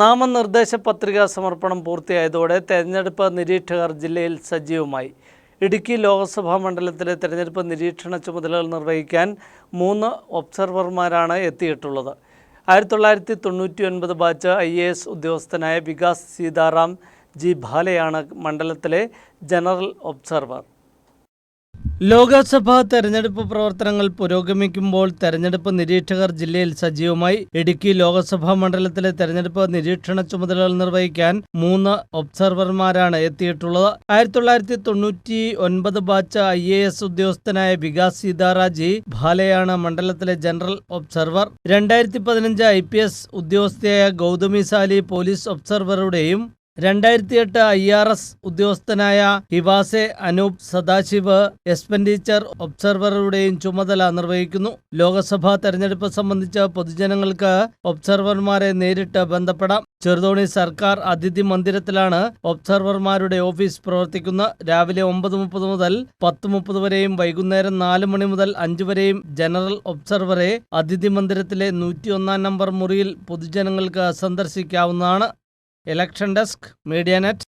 നാമനിർദ്ദേശ പത്രികാ സമർപ്പണം പൂർത്തിയായതോടെ തെരഞ്ഞെടുപ്പ് നിരീക്ഷകർ ജില്ലയിൽ സജീവമായി. ഇടുക്കി ലോക്സഭാ മണ്ഡലത്തിലെ തെരഞ്ഞെടുപ്പ് നിരീക്ഷണ ചുമതലകൾ നിർവഹിക്കാൻ മൂന്ന് ഒബ്സർവർമാരാണ് എത്തിയിട്ടുള്ളത്. ആയിരത്തി തൊള്ളായിരത്തി തൊണ്ണൂറ്റി ഒൻപത് ബാച്ച് ഐ എ എസ് ഉദ്യോഗസ്ഥനായ വികാസ് സീതാറാം ജി ഭാലയാണ് മണ്ഡലത്തിലെ ജനറൽ ഒബ്സർവർ. ലോക്സഭാ തെരഞ്ഞെടുപ്പ് പ്രവർത്തനങ്ങൾ പുരോഗമിക്കുമ്പോൾ തെരഞ്ഞെടുപ്പ് നിരീക്ഷകർ ജില്ലയിൽ സജീവമായി. ഇടുക്കി ലോക്സഭാ മണ്ഡലത്തിലെ തെരഞ്ഞെടുപ്പ് നിരീക്ഷണ ചുമതലകൾ നിർവഹിക്കാൻ മൂന്ന് ഒബ്സർവർമാരാണ് എത്തിയിട്ടുള്ളത്. ആയിരത്തി തൊള്ളായിരത്തി തൊണ്ണൂറ്റി ഒൻപത് ബാച്ച് ഐ എ എസ് ഉദ്യോഗസ്ഥനായ വികാസ് സീതാറാജി ഭാലയാണ് മണ്ഡലത്തിലെ ജനറൽ ഒബ്സർവർ. രണ്ടായിരത്തി പതിനഞ്ച് ഐ പി എസ് ഉദ്യോഗസ്ഥയായ ഗൗതമി സാലി പോലീസ് ഒബ്സർവറുടെയും രണ്ടായിരത്തി എട്ട് ഐ ആർ എസ് ഉദ്യോഗസ്ഥനായ ഹിവാസെ അനൂപ് സദാശിവ് എക്സ്പെൻഡിച്ചർ ഒബ്സർവറുടെയും ചുമതല നിർവഹിക്കുന്നു. ലോക്സഭാ തെരഞ്ഞെടുപ്പ് സംബന്ധിച്ച് പൊതുജനങ്ങൾക്ക് ഒബ്സർവർമാരെ നേരിട്ട് ബന്ധപ്പെടാം. ചെറുതോണി സർക്കാർ അതിഥി മന്ദിരത്തിലാണ് ഒബ്സർവർമാരുടെ ഓഫീസ് പ്രവർത്തിക്കുന്നത്. രാവിലെ ഒമ്പത് മുപ്പത് മുതൽ പത്ത് മുപ്പത് വരെയും വൈകുന്നേരം നാല് മണി മുതൽ അഞ്ച് വരെയും ജനറൽ ഒബ്സർവറെ അതിഥി മന്ദിരത്തിലെ നൂറ്റിയൊന്നാം നമ്പർ മുറിയിൽ പൊതുജനങ്ങൾക്ക് സന്ദർശിക്കാവുന്നതാണ്. election desk media net